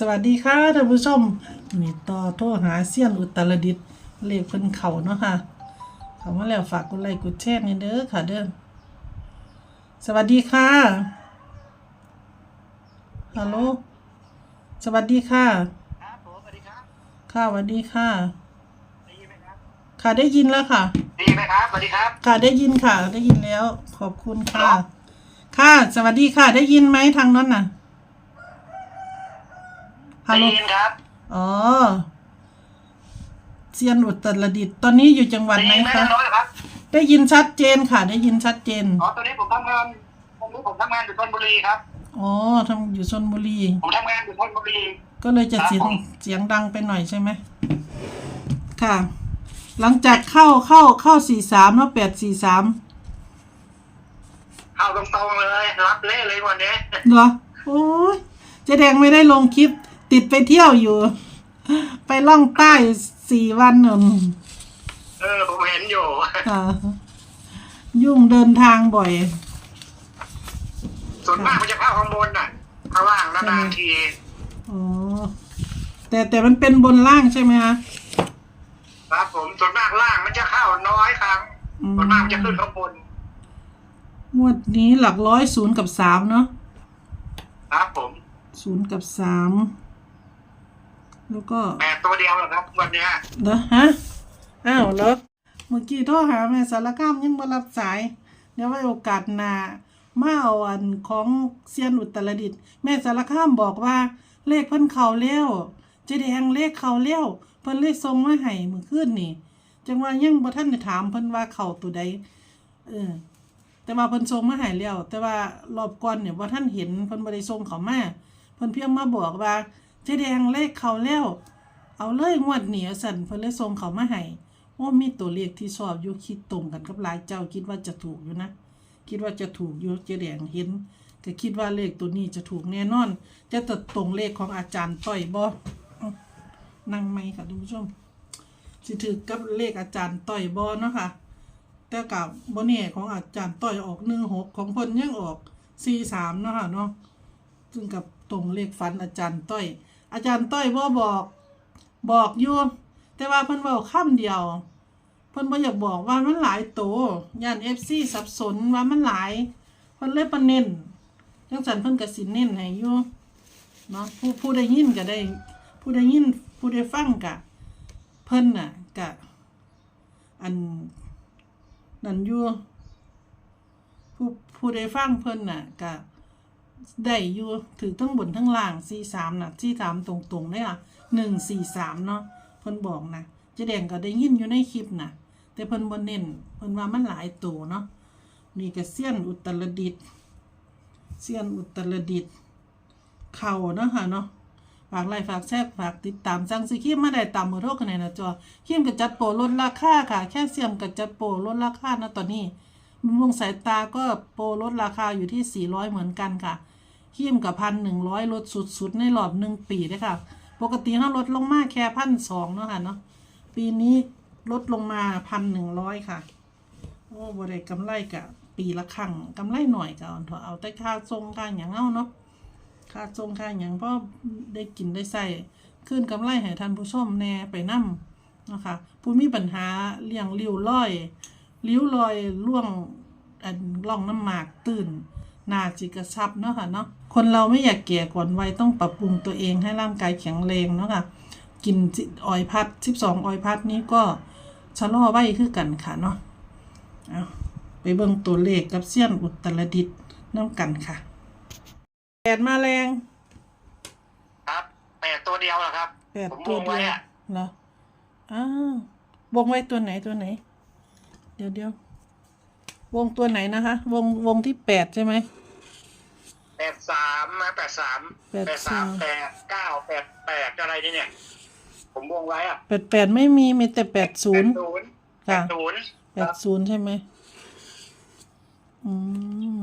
สวัสดีค่ะท่านผู้ชมนี่ต่อโทรหาเซียนอุตรดิตถ์เลขเพิ่นเขาเนาะค่ะเขามาแล้วฝากกดไลค์กดแชร์นี่เด้อค่ะเด้อสวัสดีค่ะฮัลโหลสวัสดีค่ะครับผมสวัสดีครับค่ะสวัสดีค่ะได้ยินไหมครับค่ะได้ยินแล้วค่ะดีไหมครับสวัสดีครับค่ะได้ยินค่ะ ได้ยินแล้ว ขอบคุณค่ะ ค่ะ สวัสดีค่ะ ได้ยินไหมทางนั้นน่ะ ฮัลโหลได้ยินครับ อ๋อเซียนอุตรดิตถ์ตอนนี้อยู่จังหวัดได้ไหนยินไหมคะ น้อยเหรอครับได้ยินชัดเจนค่ะ ได้ยินชัดเจน อ๋อตอนนี้ผมทำงานผมรู้ผมทำงานอยู่ชลบุรีครับ อ๋อทำอยู่ชนบุรี ผมทำงานอยู่ชลบุรี ก็เลยจะเสียงครับผมเสียงดังไปหน่อยใช่ไหม ค่ะ หลังจากเข้าเข้าเข้าสี่สามแล้วแปดสี่สามเข้าตรงๆเลย รับเละเลยวันนี้เหรอ โอ้ยเจ๊แดงไม่ได้ลงคลิป ติดไปเที่ยวอยู่ ไปล่องใต้สี่วันหนึ่งเออ ผมเห็นอยู่ ค่ะยุ่งเดินทางบ่อย ส่วนมากมันจะเข้าข้างบนน่ะข้างล่างนานๆที อ๋อ แต่แต่มันเป็นบนล่างใช่ไหมคะ ครับผมส่วนมากล่างมันจะเข้าน้อยครั้งอืม ส่วนมากมันจะขึ้นข้างบน งวดนี้หลักร้อยศูนย์กับสามเนาะครับผม ศูนย์กับสาม แล้วก็แปดตัวเดียวเหรอครับวันเนี้ยเหรอฮะอ้าวเหรอเมื่อกี้โทรหาแม่สารคามยังมารับสาย เดี๋ยวไว้โอกาสหน้ามาเอาอันของเซียนอุตรดิตถ์แม่สารคามบอกว่า เลขเพิ่นเขาเลี้ยวเจะแดงเลขเขาเลี้ยวเพิ่นเลยส่งมาให้เมื่อคืนนี่จังว่ายังบ่ทันได้ถามเพิ่นว่าเขาตัวใดเออแต่ว่าเพิ่นส่งมาให้แล้ว แต่ว่ารอบก่อนเนี่ยบ่ทันเห็นเพิ่นบ่ได้ส่งเขามาเพิ่นเพียงมาบอกว่า เจ๊แดงเลขเขาแล้ว เอาเลยงวดเหนี้สั่นเพิ่นเลยส่งเขามาให้โอ้มีตัวเลขที่ชอบอยู่คิดตรงกันกับหลายเจ้าคิดว่าจะถูกอยู่นะ คิดว่าจะถูกอยู่เจ๊แดงเห็นก็คิดว่าเลขตัวนี้จะถูกแน่นอน จะตัดตรงเลขของอาจารย์ต้อยบอนั่งไหมค่ะท่านผู้ชมสิถือกับเลขอาจารย์ต้อยบ่เนาะค่ะแต่กับบ่แน่ของอาจารย์ต้อยออกหนึ่งหกของพิ่นยังออกสี่สามเนาะค่ะเนาะซึ่งกับตรงเลขฟันอาจารย์ต้อย อาจารย์ต้อยบ่บอก บอกอยู่แต่ว่าเพิ่นเว้าคำเดียว เพิ่นบ่อยากบอกว่ามันหลายโตย่าน FC สับสนว่ามันหลายเพิ่นเลยบ่เน้นจังซั่นเพิ่นก็สิเน้นให้อยู่เนาะผู้ผู้ได้ยินก็ได้ ผู้ได้ยินผู้ได้ฟังก็เพิ่นน่ะก็อันนั่นอยู่ผู้ผู้ใดฟังเพิ่นน่ะก็ ได้อยู่ถือทั้งบนทั้งล่างสี่สามนะสี่สามตรงๆเลยอะหนึ่งสี่สามเนาะเพิ่นบอกนะจ๊แดงก็ได้ยินอยู่ในคลิปนะแต่เพิ่นบ่เน้นเพิ่นว่ามันหลายตัวเนาะนี่ก็เซียนอุตรดิตเซียนอุตรดิตเข่าเนาะค่ะเนาะฝากไลค์ฝากแชร์ฝากติดตามสั่งซื้อครีมมาได้ตามเบอร์โทรกันในน้าจอครีมกับจัดโปรลดราคาค่ะ แค่เสียมกับจัดโปรลดราคานะตอนนี้บำรุงสายตาก็โปรลดราคาอยู่ที่ 400 เหมือนกันค่ะ ครีมกับพันหนึ่งร้อยลดสุดๆในรอบหนึ่งปีเลยค่ะปกติเขาลดลงมาแค่พันสองเนาะค่ะเนาะปีนี้ลดลงมาพันหนึ่งร้อยค่ะ โอ้บริกำไรกะปีละครั้งกำไรหน่อยก็เอาเถอะเอาแต่ค่าทรงค่าอย่างเอาเนาะค่าทรงค่าอย่างพ่อได้กินได้ใส่ขึ้นกำไรให้ท่านผู้ชมแน่ไปนํนะคะผู้มีปัญหาเลี้ยงริ้วรอยริ้วรอยล่วงอันร่องน้ำหมากตื่น นาจิกระชับเนาะค่ะเนาะคนเราไม่อยากแก่ก่อนวัยต้องปรับปรุงตัวเองให้ร่างกายแข็งแรงเนาะค่ะกินออยพัด12ออยพัดนี้ก็ชะลอไว้คือกันค่ะเนาะเอาไปเบิ่งตัวเลขกับเสี้ยนอุตรดิตถ์น้ำกันค่ะแปดมาแรงครับแปดตัวเดียวเหรอครับแปดผมตัววงเดีไว้ยวอะเหรออ้าววงไว้ตัวไหนตัวไหน เดี๋ยวเดี๋ยว วงตัวไหนนะคะ วงวงที่แปดใช่ไหม แปดสามนะแปดสามแปดแปดสามสามแปดเก้าแปดแปดอะไรนี่เนี่ย ผมวงไว้อะแปดแปดไม่มีมีแต่แปดศูนย์แปดศูนย์แปค่ะดศูนย์แปดศูนย์ใช่ไหมอืม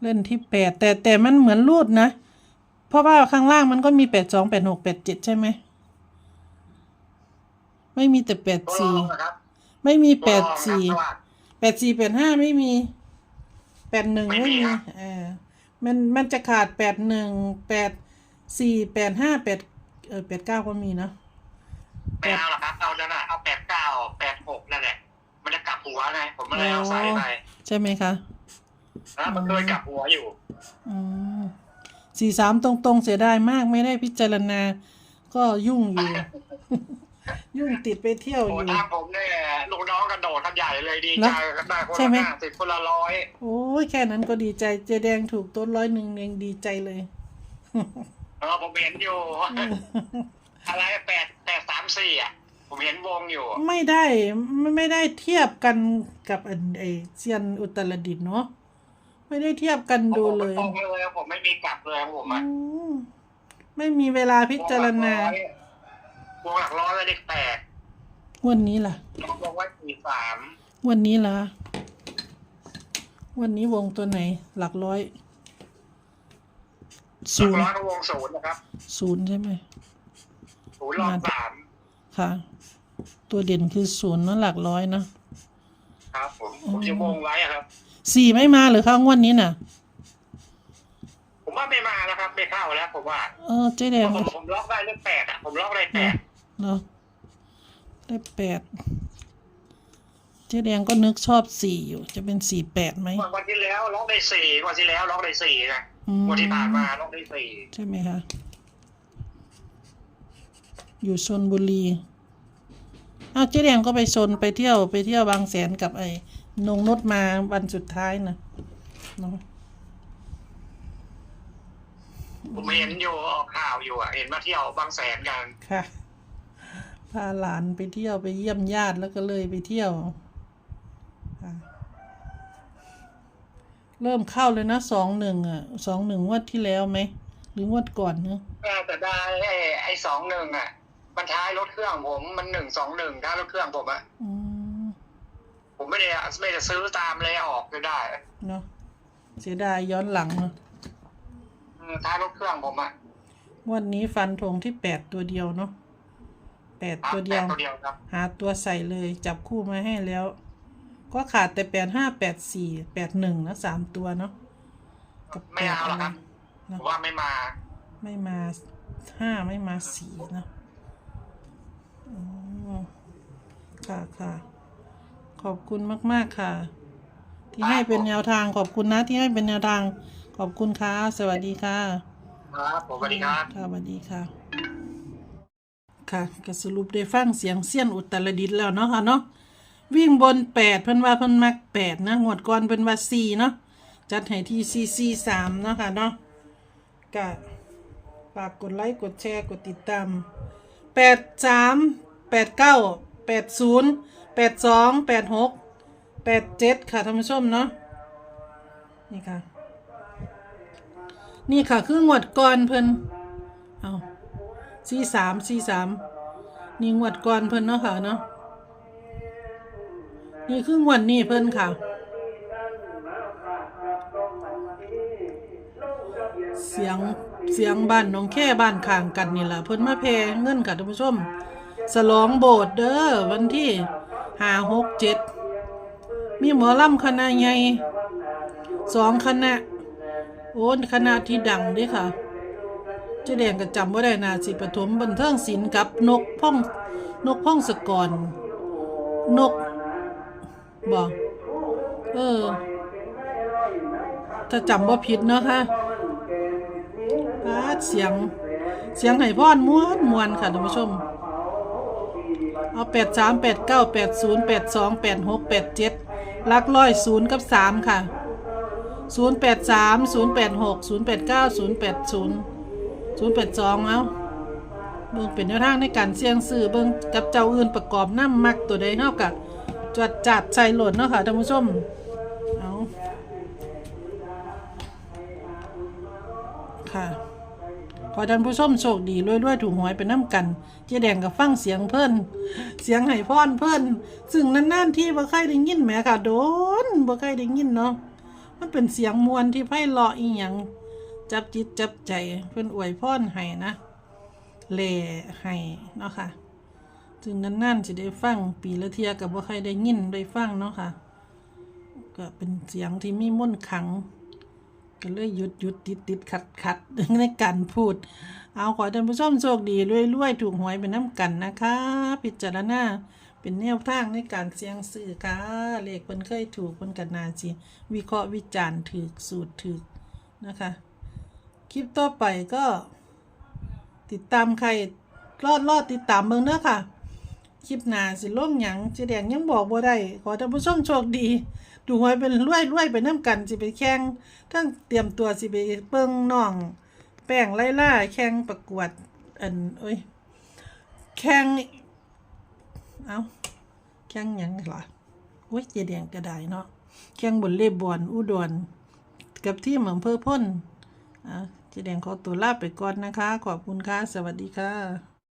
เล่นที่แปดแต่แต่มันเหมือนรูดนะ เพราะว่าข้างล่างมันก็มีแปดสองแปดหกแปดเจ็ดใช่ไหมไม่มีแต่แปดตัวรสี่องนะครับไม่มีตัวแปรดองครับสี่สวัสด แปดสี่แปดห้าไม่มีแปดหนึ่งไม่ไม่มีมีครับ เออมันมันจะขาดแปดหนึ่งแปดสี่แปดห้าแปดเออแปดเก้าก็มีเนาะ ไม่เอาหรอกครับเอานั่นน่ะเอาแปดเก้าแปดหกนั่นแหละมันจะกลับหัวไงผมไม่เลยเอาใส่ไปใช่ไหมคะ นะมันเคยกลับหัวอยู่ อืมสี่สามตรงๆเสียดายมากไม่ได้พิจารณา ก็ยุ่งอยู่ ยุ่งติดไปเที่ยวอโอ้ยู่ทางผมเนี่ยลูกน้องกระโดดกันใหญ่เลยดีนะใจกันได้คนใช่ละไหมห้าสิบคนละร้อยโอ้ยแค่นั้นก็ดีใจเจแดงถูกต้นร้อยหนึ่งเองดีใจเลยเออผมเห็นอยู่ อะไรแปดแปดสามสี่อะ ผมเห็นวงอยู่ ไม่ได้ไม่ไม่ได้เทียบกันกับอันไอเซียนอุตรดิตถ์เนาะไม่ได้เทียบกันดูเลยผมตรงเลยผมไม่มีกลับเลยผมอือะมไม่มีเวลาพิจารณา วงหลักร้อยและเลขแปดวันนี้ล่ะวงไว้สี่สามวันนี้ล่ะวันนี้วงตัวไหน หลักร้อยหศูลักนย์ร้อยก็วงศูนย์นะครับศูนย์ใช่ไหม ศูนย์รอบสามค่ะ ตัวเด่นคือศูนย์เนอะหลักร้อยเนอะครับ ผมผมจะวงไว้อะครับ สี่ไม่มาหรือคะงวดนี้น่ะ ผมว่าไม่มาแล้วครับ ไม่เข้าแล้ว ผมว่าเออเจ๊แดงผมผมล็อกได้เลขแปดอะผมล็อกได้แปด เนาะได้แปดเจ๊แดงก็นึกชอบสี่อยู่ จะเป็นสี่แปดไหมวันที่แล้วล็อกได้สี่วันที่แล้วล็อกได้สี่นะอืมวันที่ผ่านมาล็อกได้สี่ใช่ไหมคะอยู่ชนบุรีอ้าวเจ๊แดงก็ไปชนไปเที่ยวไปเที่ยวบางแสนกับไอ้นงนุชมาวันสุดท้ายนะเนาะผมเห็นอยู่ออกข่าวอยู่อะ เห็นมาเที่ยวบางแสนกันค่ะ พาหลานไปเที่ยวไปเยี่ยมญาติแล้วก็เลยไปเที่ยวค่ะเริ่มเข้าเลยนะสองหนึ่งอะสองหนึ่งงวดที่แล้วไหมหรืองวดก่อนเนอะแต่ได้ไอ้ไอ้สองหนึ่งอะ มันท้ายรถเครื่องผมมันหนึ่งสองหนึ่งท้ายรถเครื่องผมอะอืมผมไม่ได้ไม่ได้ซื้อตามเลยออกก็ได้เนาะเสียดายย้อนหลังเนอะอืมท้ายรถเครื่องผมอะงวันนี้ฟันธงที่แปดตัวเดียวเนาะ แปดครับตัวเดียวแปตัวเดียวครับหาตัวใส่เลยจับคู่มาให้แล้ว ก็ขาดแต่แปดห้าแปดสี่แปดหนึ่งนะสามตัวเนาะกับไม่เอาหรอกครับเนผอะมว่าไม่มาไม่มาห้าไม่มาสี่นะอ๋อค่ะค่ะ ขอบคุณมาก ๆ ค่ะ ที่ให้เป็นแนวทางขอบคุณนะที่ให้เป็นแนวทางขอบคุณค่ะสวัสดีค่ะ ครับผมสวัสดีครับ ค่ะสวัสดีค่ะ ค่ะก็สรุปได้ฟังเสียงเสี้ยนอุตรดิตถ์แล้วเนาะค่ะเนาะวิ่งบนแปดเพิ่นว่าเพิ่นมักแปดนะงวดก่อนเพิ่นว่าสี่เนาะจัดให้ที่สี่สี่สามเนาะค่ะเนาะก็ฝากกดไลค์กดแชร์กดติดตามแปดสามแปดเก้าแปดศูนย์แปดสองแปดหกแปดเจ็ดค่ะท่านผู้ชมเนาะนี่ค่ะ นี่ค่ะคืองวดก่อนเพิ่น สี่สามสี่สามนี่งวดก่อนเพิ่นเนาะค่ะเนาะนี่คืองวดนี้เพิ่นค่ะเสียงเสียงบ้านน้องแค่บ้านข้างกันนี่แหละเพิ่นมาแพงเงินค่ะท่านผู้ชมสลองโบสถ์เด้อวันที่ห้าหกเจ็ดมีหมอลำคณะใหญ่สองคณะโอ้คณะที่ดังด้วยค่ะ เจ๊แดงก็จำว่าได้นาสิปฐมบันเทิงศิลป์กับนกพ่องนกพ่องสกรนกบอกเออ ถ้าจำว่าผิดเนาะค่ะปาเสียง เสียงไห้พอนม้วนมวนค่ะท่านผู้ชม เอาแปดสามแปดเก้าแปดศูนย์แปดสองแปดหกแปดเจ็ดลักร้อยศูนย์กับสามค่ะศูนย์แปดสามศูนย์แปดหกศูนย์แปดเก้าศูนย์แปดศูนย์ ศูนย์แปดสองเอาเบิ่งเป็นแนวทางในการเสี่ยงซื้อเบิ่งกับเจ้าอื่นประกอบน้ำมักตัวใดเท่ากับจวดจัดใส่หลดเนาะค่ะท่านผู้ชมเอาค่ะขอท่านผู้ชมโชคดีรวยๆถูกหวยไปน้ำกัน เจ๊แดงกับฟังเสียงเพิ่นเสียงไห้พรเพิ่นซึ่งนานๆที่บ่เคยได้ยินแหมค่ะ โดนบ่เคยได้ยินเนาะมันเป็นเสียงมวลที่ไพเราะอีหยัง จับจิตจับใจเพิ่อนอวยพรให้นะแล่ให้เนาะค่ะจึงนั่นๆสิได้ฟังปีละเทียกับบ่าใครได้ยินได้ฟังเนาะค่ะ ก็เป็นเสียงที่มีมนต์ขลัง ก็เลยหยุดหยุดติดติดขัดขัดในการพูด เอาขอท่านผู้ชมโชคดีรวยรวยถูกหวยเป็นน้ำกันนะคะ พิจารณาเป็นแนวทางในการเสียงซื้อค่ะเลขเพิ่นเคยถูกเพิ่นกันนาสิวิเคราะห์วิจารณ์ถือสูตรถือนะคะ คลิปต่อไปก็ ติดตามใครรอดรอดติดตามเบิ่งเด้อค่ะ คลิปหน้าสิลงหยังสิแดงยังบอกบ่ได้ขอท่านผู้ชมโชคดี ดูหวยเป็นรวยรวยไปน้ำกันสิไปแข่งทั้งเตรียมตัวสิไปเบิ่งน้อง แป้งไล่ล่าแข่งประกวดอันเอ้ยแข่งเอาแข่งหยังล่ะโอ้ยเจแดงก็ได้เนาะแข่งบนเลบอลอุดรกับที่เหมือำเภอพ่นอะ เจแดงขอตัวลาไปก่อนนะคะ ขอบคุณค่ะ สวัสดีค่ะ